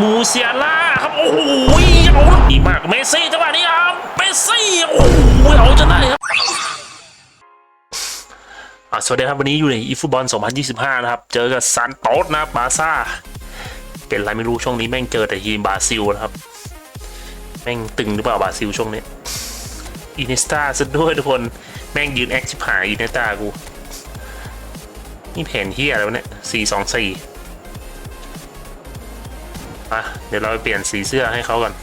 มูเซียล่าครับ โอ้โหเอาดีมากเมสซี่จังหวะนี้ครับเมสซี่โอ้โหเอาจนได้ครับสวัสดีครับ วันนี้อยู่ในอีฟุตบอล 2025 นะครับ เจอกับซานโตสนะบาซ่า เป็นไรไม่รู้ช่วงนี้แม่งเจอแต่ทีมบราซิลนะครับ แม่งตึงหรือเปล่าบราซิลช่วงนี้อินเนสตาซะด้วยทุกคนแม่งยืนแอคชิบหายอินเนสตากู นี่แผนที่อะไรวะเนี่ยสี่สองสี่ อะเดี๋ยวเราไปเปลี่ยนสีเสื้อให้เขาก่อน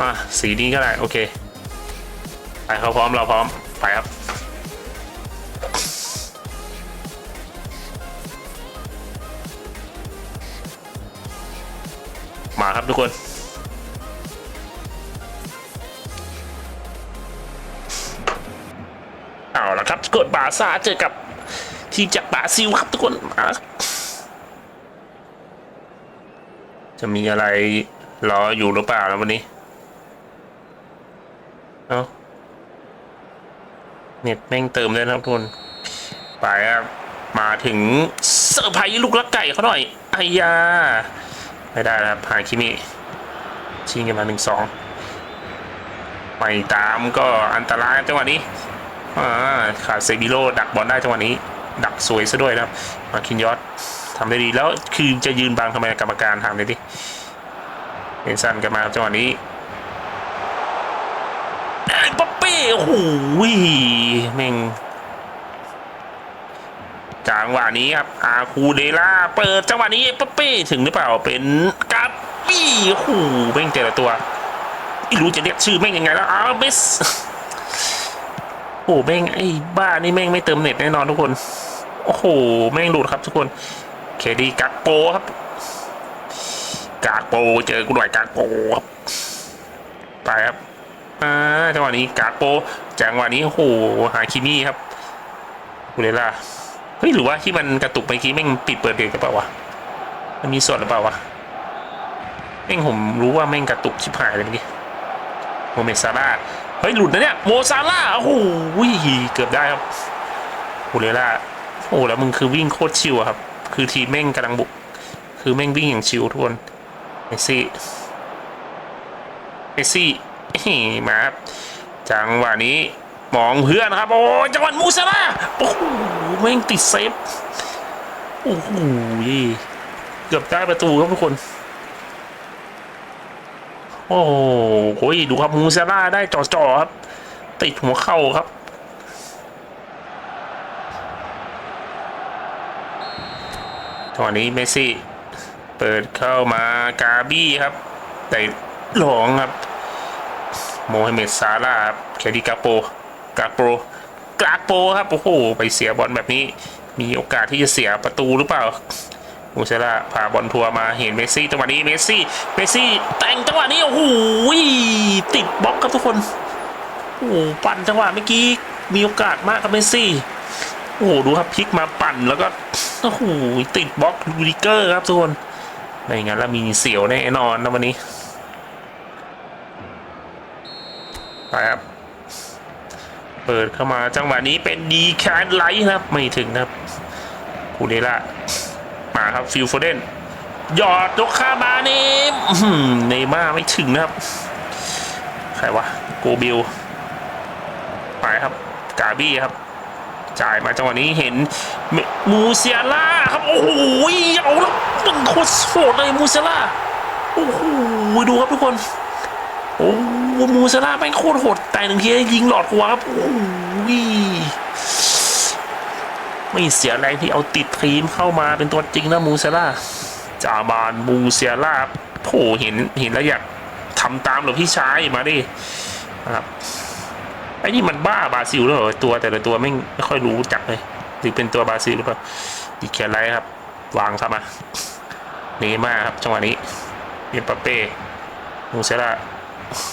อะสีนี้ก็ได้โอเคไปเขาพร้อมเราพร้อมไปครับมาครับทุกคน เอาละครับกดบาซ่าเจอกับทีมจากบราซิลครับทุกคนมาครับ จะมีอะไรรออยู่หรือเปล่าแล้ววันนี้ เอาเน็ตแม่งเติมเลยนะครับทุกคนไปครับมาถึงเซอร์ไพรส์ลูกลักไก่เขาหน่อยไอ้ยา ไม่ได้นะครับหาคิมิชิงกันมาหนึ่งสองไม่ตามก็อันตรายจังหวะนี้อ่าขาดเซบิโลดักบอลได้จังหวะนี้ ดักสวยซะด้วยนะครับมาคินยอด ทำได้ดีแล้วคือจะยืนบังทำไมกรรมการทำเลยดิเอนซันกันมาจังหวะนี้ไอ้ป๊อปเป้โอ้โหแม่งจังหวะนี้ครับอาคูเดล่าเปิดจังหวะนี้ป๊อปเป้ถึงหรือเปล่าเป็นกาปี้โอ้โหแม่งแต่ละตัวไม่รู้จะเรียกชื่อแม่งยังไงแล้วอาร์เบสโอ้แม่งไอ้บ้านี่แม่งไม่เติมเน็ตแน่นอนทุกคน โอ้โห แม่งหลุดครับทุกคน เคดีกักโปครับ กากโปเจอกูหน่อยกากโปครับไปครับอ่าจังหวะนี้กากโปจังหวะนี้โอ้โหหาคิมี่ครับกูเลยล่ะเฮ้ยหรือว่าที่มันกระตุกเมื่อกี้แม่งปิดเปิดเพลงหรือเปล่าวะมันมีส่วนหรือเปล่าวะแม่งผมรู้ว่าแม่งกระตุกชิบหายเลยเมื่อกี้โมเมซาร่าเฮ้ยหลุดนะเนี่ยโมซาร่าโอ้โหเกือบได้ครับโอเลล่าโอ้แล้วมึงคือวิ่งโคตรชิวครับ คือทีมแม่งกำลังบุก คือแม่งวิ่งอย่างชิวทุกคนเมซี่เมซี่มาครับจังหวะนี้มองเพื่อนครับ โอ้จังหวะมูซาร่าโอ้โหแม่งติดเซฟโอ้โหเกือบได้ประตูครับทุกคน โอ้โหดูครับมูซาร่าได้จ่อๆครับ ติดหัวเข่าครับ ตอนนี้เมสซี่ เปิดเข้ามากาบี้ครับแต่หลงครับ โมฮัมเหม็ดซาร่าครับแคดีกาโปกาโปกาโปครับโอ้โหไปเสียบอลแบบนี้ มีโอกาสที่จะเสียประตูหรือเปล่ามูเซล่าพาบอลทัวร์มาเห็นเมสซี่จังหวะนี้เมสซี่เมสซี่แต่งจังหวะนี้โอ้โหติดบล็อกครับทุกคนโอ้โหปั่นจังหวะเมื่อกี้มีโอกาสมากครับเมสซี่โอ้โหดูครับพลิกมาปั่นแล้วก็ โอ้โหติดบล็อกลูดิเกอร์ครับทุกคนไม่งั้นแล้วมีเสียวแน่นอนนะวันนี้ไปครับเปิดเข้ามาจังหวะนี้เป็นดีแคนไลท์นะครับ ไม่ถึงครับคูเดล่ามาครับฟิลโฟเดนหยอดยกข้ามาเนมเนม่าไม่ถึงนะครับ ใครวะโกบิลไปครับ กาบี้ครับ จ่ายมาจังหวะนี้เห็นมูเซียล่าครับโอ้โหเอาแล้วตึงโคตรโหดเลยมูเซียล่าโอ้โหดูครับทุกคนโอ้มูเซียล่าแม่งโคตรโหดแต่หนึ่งทียิงหลอดหัวครับโอ้โหไม่เสียแรงที่เอาติดทีมเข้ามาเป็นตัวจริงนะมูเซล่าจาบานมูเซล่าโผเห็นเห็นแล้วอยากทำตามหรอพี่ชายมาดินะครับ ไอ้นี่มันบ้าบราซิลแล้วเหรอตัวแต่ละตัวไม่ไม่ค่อยรู้จักเลยหรือเป็นตัวบราซิลหรือเปล่าดีแคไลครับ วางเข้ามาเนม่าครับจังหวะนี้เอ็มปาเป้มูเซล่า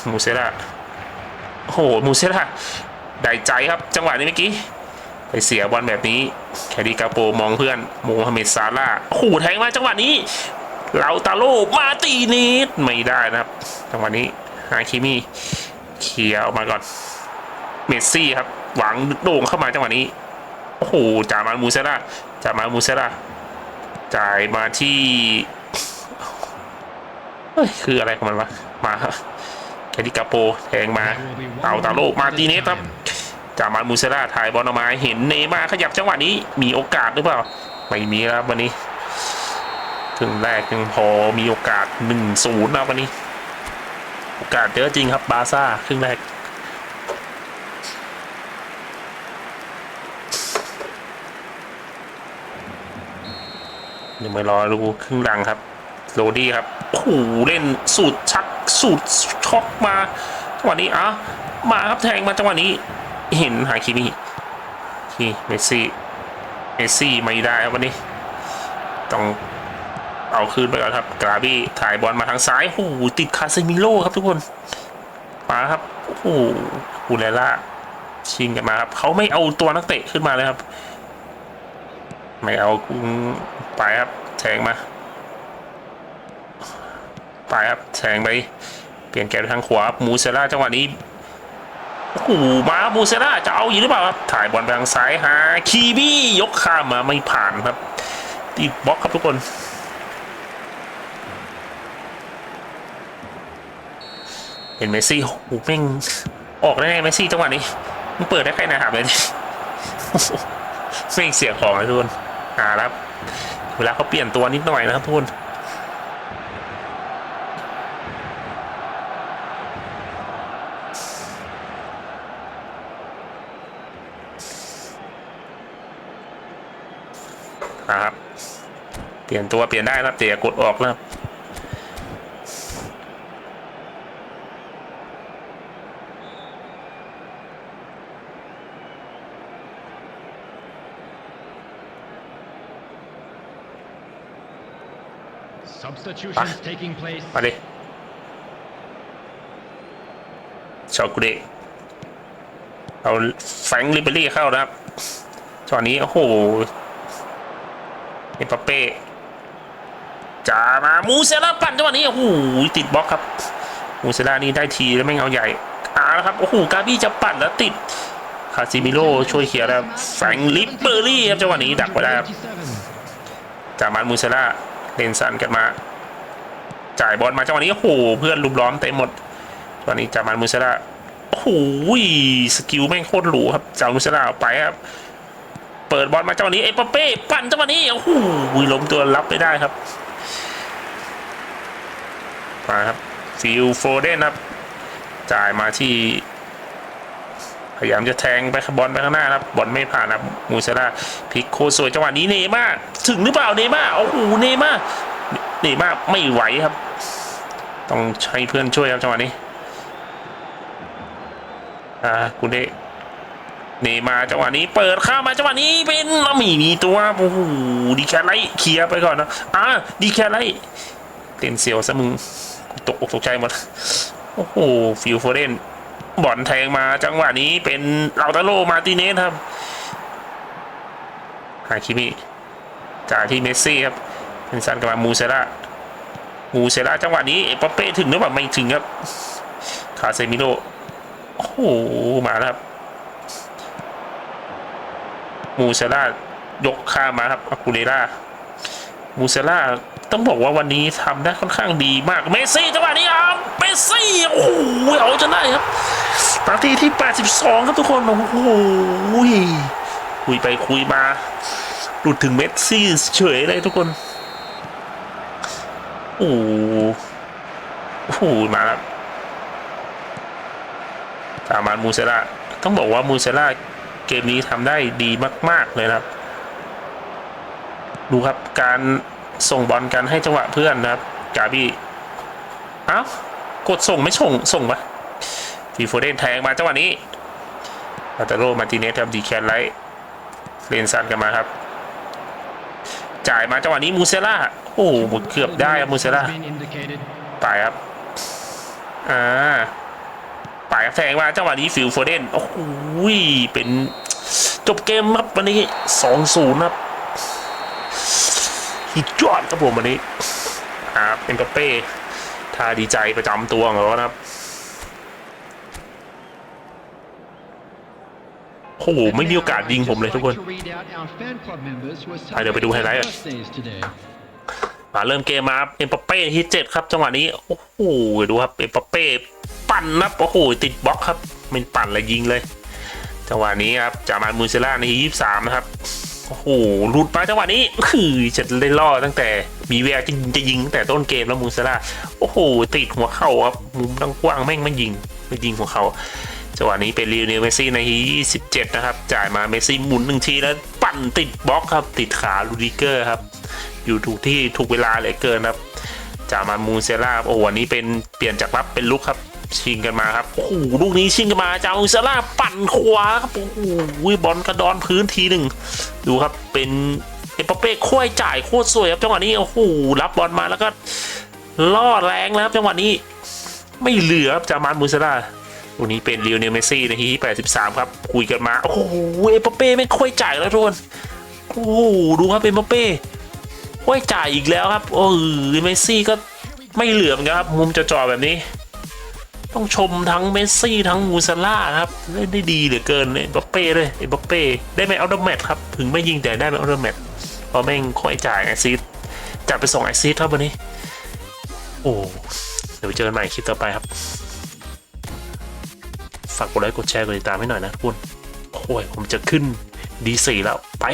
มูเซล่าโอ้โหมูเซล่าได้ใจครับ จังหวะนี้เมื่อกี้ไปเสียบอลแบบนี้ แคดีกาโปมองเพื่อนโมฮัมเหม็ดซาร่าขู่แทงมาจังหวะนี้เราตาโลมาตีนิดไม่ได้นะครับ จังหวะนี้ฮาคิมิเคลียร์ออกมาก่อน เมสซี่ครับ หวังโด่งเข้ามาจังหวะนี้ โอ้โหจ่ามามูเซล่าจ่ามามูเซล่าจ่ายมาที่เฮ้ยคืออะไรของมันวะมาครับแคดิกาโปแทงมาเอาตาโลมาตีเนสครับจามามูเซล่าถ่ายบอลออกมาเห็นเนย์มาขยับจังหวะนี้มีโอกาสหรือเปล่า ไม่มีครับวันนี้ครึ่งแรกยังพอมีโอกาสหนึ่งศูนย์นะวันนี้ โอกาสเยอะจริงครับบาซ่าครึ่งแรก เดี๋ยวมารอดูครึ่งหลังครับโรดี้ครับโอ้เล่นสูตรชักสูตรช็อกมาจังหวะนี้อะมาครับแทงมาจังหวะนี้ เห็นหาคิมิที่เมสซี่เมสซี่ไม่ได้ครับวันนี้ ต้องเอาคืนไปก่อนครับ กราบี้ถ่ายบอลมาทางซ้ายโอ้โหติดคาเซมิโร่ครับทุกคนมาครับโอ้โหอูเลล่าชิงกันมาครับเขาไม่เอาตัวนักเตะขึ้นมาเลยครับ ไม่เอาไปครับแทงมาไปครับแทงไป เปลี่ยนแกนทางขวามูเซล่าจังหวะนี้โอ้โหมามูเซล่าจะเอาอยู่หรือเปล่าครับถ่ายบอลไปทางซ้ายหาคีบี้ยกข้ามมาไม่ผ่านครับติดบล็อกครับทุกคนเห็นเมสซี่โอ้แม่งออกได้ไงเมสซี่จังหวะนี้มันเปิดได้แค่ไหนครับเลยเม่งเสียของเลยทุกคนาครับเวลาเขาเปลี่ยนตัวนิดหน่อยนะครับทุกคนครับ เปลี่ยนตัวเปลี่ยนได้นะครับแต่อย่ากดออกนะครับ Substitutions taking place. มาดิชอกุเดะเอาแฟรงค์ลิเบอรี่เข้านะครับจังหวะนี้ โอ้โหเอ็มบัปเป้จ่ามามูเซล่าปั่นจังหวะนี้ โอ้โห ติดบล็อกครับ มูเซล่านี่ได้ทีแล้วไม่เอาใหญ่อ่าแล้วครับ โอ้โห กาบี้จะปั่นแล้วติด คาซิมิโร่ช่วยเคลียร์แล้วแฟรงค์ลิเบอรี่ครับจังหวะนี้ดักไว้ได้ครับ 27. จากมันมูเซล่า เลนซันกันมา จ่ายบอลมาจังหวะนี้โอ้โหเพื่อนลุมล้อมเต็มหมดตอนนี้จามันมูเซล่าโอ้โหสกิลแม่งโคตรหรูครับจากมูเซล่าออกไปครับ เปิดบอลมาจังหวะนี้เอปเป้ปั่นจังหวะนี้โอ้โหล้มตัวรับไม่ได้ครับมาครับฟิลโฟเดนครับ จ่ายมาที่ พยายามจะแทงไปบอลไปข้างหน้าครับบอลไม่ผ่านครับมูเซล่าพลิกโคสวยจังหวะนี้เนย์มาถึงหรือเปล่าเนย์มาโอ้โหเนย์มาเนย์มาไม่ไหวครับ ต้องใช้เพื่อนช่วยครับจังหวะนี้อ่าคุณเดเนย์มาจังหวะนี้เปิดเข้ามาจังหวะนี้เป็นแล้วมีมีตัวโอ้โหดีแคไลท์เคลียร์ไปก่อนนะอ่าดีแคไลท์เล่นเสียวซะมึงตกอกตกใจหมดโอ้โหฟิลโฟเดน บอลแทงมาจังหวะนี้เป็นลาตาโลมาติเนสครับฮาคิมิจายที่เมสซี่ครับเป็นซันกลับมามูเซล่ามูเซล่าจังหวะนี้เอปเป้ถึงหรือเปล่าไม่ถึงครับคาเซมิโลโอ้โหมาแล้วครับมูเซล่ายกข้ามาครับอากูเรล่ามูเซล่าต้องบอกว่าวันนี้ทำได้ค่อนข้างดีมาก เมสซี่จังหวะนี้ครับเมสซี่ โอ้โหเอาจนได้ครับ นาทีที่ 82 ครับทุกคน โอ้โหคุยไปคุยมา หลุดถึงเมสซี่เฉยเลยทุกคน โอ้โหโอ้โหมาแล้วสามานมูเซล่าต้องบอกว่ามูเซล่าเกมนี้ทำได้ดีมาก ๆ เลยครับ ดูครับการส่งบอลกันให้จังหวะเพื่อนนะครับ กาบี้เอ้ากดส่งไม่ส่งส่งปะ ฟีโฟเดนแทงมาจังหวะนี้อัตโรมาติเนสครับดีแคนไลท์เลนซันกันมาครับ จ่ายมาจังหวะนี้มูเซล่าโอ้โหเกือบได้ครับมูเซล่า Has been indicated. ไปครับอ่าไปครับแทงมาจังหวะนี้ฟิลโฟเดนโอ้โหเป็นจบเกมครับวันนี้สองศูนย์ครับฮิตยอดครับผมวันนี้อ่าเป็นกาเป้ท่าดีใจประจำตัวของเขาครับ โอ้โหไม่มีโอกาสยิงผมเลยทุกคนอะเดี๋ยวไปดูไฮไลท์ก่อนมาเริ่มเกมมาเอ็มปาเป้ที่เจ็ดครับ จังหวะนี้ โอ้โหดูครับเอ็มปาเป้ปั่นนะโอ้โหติดบล็อกครับมันปั่นแล้วยิงเลย จังหวะนี้ครับจามามูเซล่าในยี่สามนะครับโอ้โหหลุดมาจังหวะนี้คือจะเล่นล่อตั้งแต่มีแววจะจะยิงตั้งแต่ต้นเกมแล้วมูเซล่าโอ้โหติดหัวเข่าครับมุมตั้งกว้างแม่งไม่ยิงไม่ยิงหัวเข่า จังหวะนี้เป็นลีโอเนลเมซี่ในที27 นะครับ จ่ายมาเมซี่หมุนหนึ่งทีแล้วปั่นติดบล็อกครับ ติดขาลูดิเกอร์ครับ อยู่ถูกที่ถูกเวลาเหลยเกินครับจามามูเซล่าโอ้โหวันนี้เป็นเปลี่ยนจากรับเป็นลุกครับชิงกันมาครับโอ้โหลูกนี้ชิงกันมาจามูเซล่าปั่นขวาครับโอ้โหบอลกระดอนพื้นทีหนึ่งดูครับเป็นเอ็มปเป้ค่อยจ่ายโคตรสวยครับจังหวะนี้โอ้โหรับบอลมาแล้วก็ล่อแรงแล้วครับจังหวะนี้ ไม่เหลือครับจามามูเซล่า วันนี้เป็นเลิโอเนลเมซี่นาทีที่ 83 ครับ คุยกันมา โอ้โหเอปเป้ไม่ค่อยจ่ายแล้วทุกคนโอ้โหดูครับเอ็มปเป้ห้วยจ่ายอีกแล้วครับ โอ้ยเมซี่ก็ไม่เหลือเหมือนกันครับ มุมจ่อแบบนี้ ต้องชมทั้งเมซี่ทั้งมูซาร่าครับเล่นได้ดีเหลือเกินเอปเป้เลยเอปเป้ได้แมนเอาเดอร์แมทครับถึงไม่ยิงแต่ได้แมนเอาเดอร์แมทเพราะแม่งค่อยจ่ายแอซซิสต์จัดไปส่งแอซซิสครับวันนี้ โอ้เดี๋ยวเจอกันใหม่คลิปต่อไปครับ ฝากกดไลค์กดแชร์กดติดตามให้หน่อยนะคุณโอ้ยผมจะขึ้นดีสี่แล้วไป